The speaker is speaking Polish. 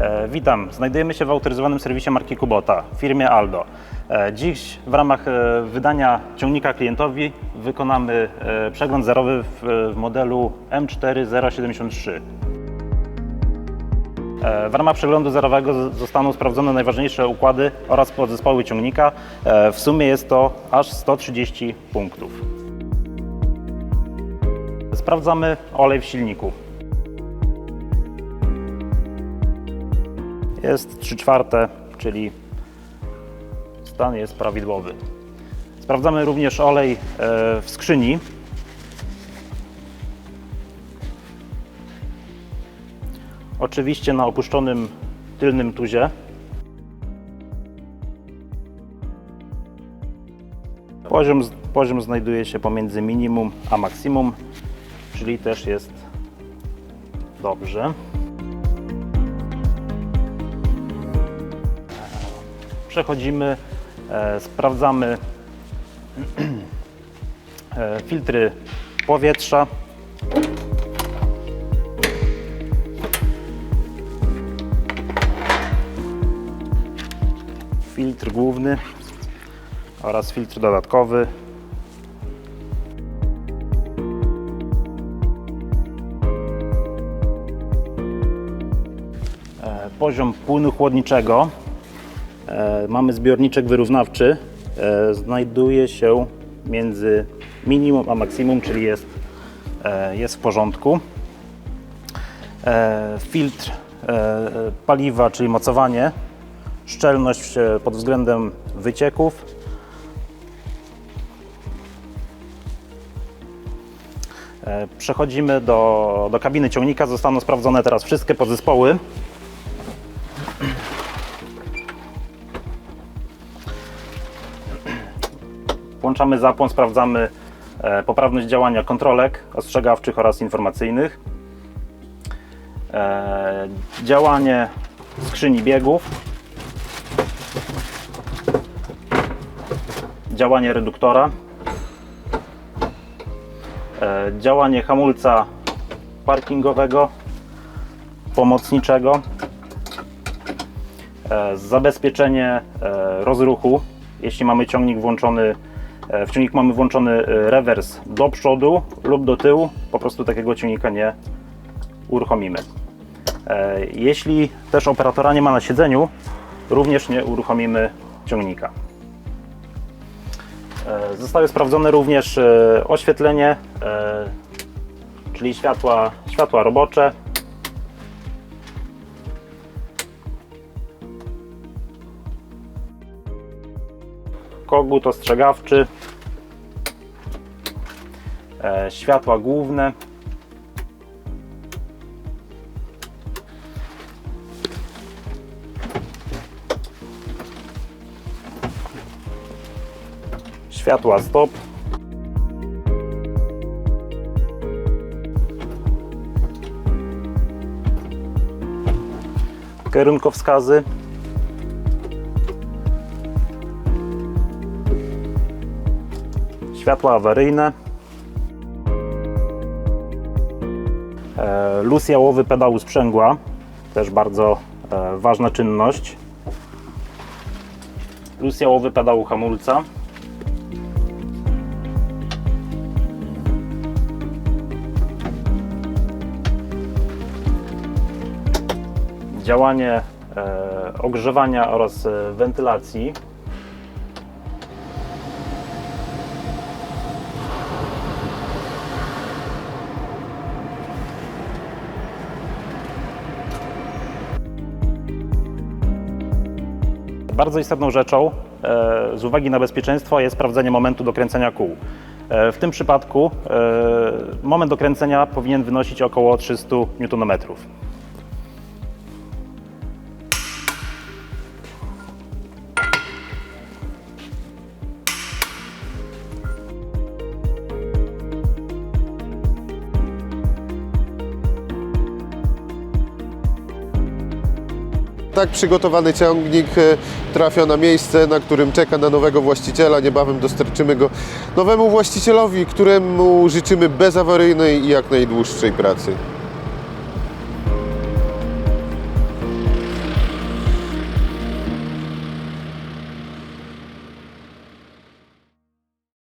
E, Witam, znajdujemy się w autoryzowanym serwisie marki Kubota, firmie Aldo. E, Dziś w ramach e, wydania ciągnika klientowi wykonamy przegląd zerowy w, modelu M4073. E, W ramach przeglądu zerowego zostaną sprawdzone najważniejsze układy oraz podzespoły ciągnika. W sumie jest to aż 130 punktów. Sprawdzamy olej w silniku. Jest 3 czwarte, czyli stan jest prawidłowy. Sprawdzamy również olej e, w skrzyni. Oczywiście na opuszczonym tylnym tuzie. Poziom, poziom znajduje się pomiędzy minimum a maksimum, czyli też jest dobrze. Przechodzimy, e, sprawdzamy e, filtry powietrza. Filtr główny oraz filtr dodatkowy. E, Poziom płynu chłodniczego Mamy zbiorniczek wyrównawczy. E, Znajduje się między minimum a maksimum, czyli jest, e, jest w porządku. E, Filtr e, paliwa, czyli mocowanie. Szczelność e, pod względem wycieków. E, Przechodzimy do, do kabiny ciągnika. Zostaną sprawdzone teraz wszystkie podzespoły. Włączamy zapłon, sprawdzamy e, poprawność działania kontrolek ostrzegawczych oraz informacyjnych. E, działanie skrzyni biegów. Działanie reduktora. E, działanie hamulca parkingowego, pomocniczego. Zabezpieczenie rozruchu. Jeśli mamy ciągnik włączony, w ciągnik mamy włączony e, rewers do przodu lub do tyłu, po prostu takiego ciągnika nie uruchomimy. E, Jeśli też operatora nie ma na siedzeniu, również nie uruchomimy ciągnika. E, Zostały sprawdzone również e, oświetlenie, e, czyli światła, światła robocze, kogut ostrzegawczy, e, światła główne. Światła stop. Kierunkowskazy. Światła awaryjne, e, luz jałowy pedału sprzęgła, też bardzo e, ważna czynność, luz jałowy pedału hamulca, działanie e, ogrzewania oraz wentylacji. Bardzo istotną rzeczą e, z uwagi na bezpieczeństwo jest sprawdzenie momentu dokręcenia kół. E, W tym przypadku e, moment dokręcenia powinien wynosić około 300 Nm. Tak przygotowany ciągnik e, trafia na miejsce, na którym czeka na nowego właściciela. Niebawem dostarczymy go nowemu właścicielowi, któremu życzymy bezawaryjnej i jak najdłuższej pracy.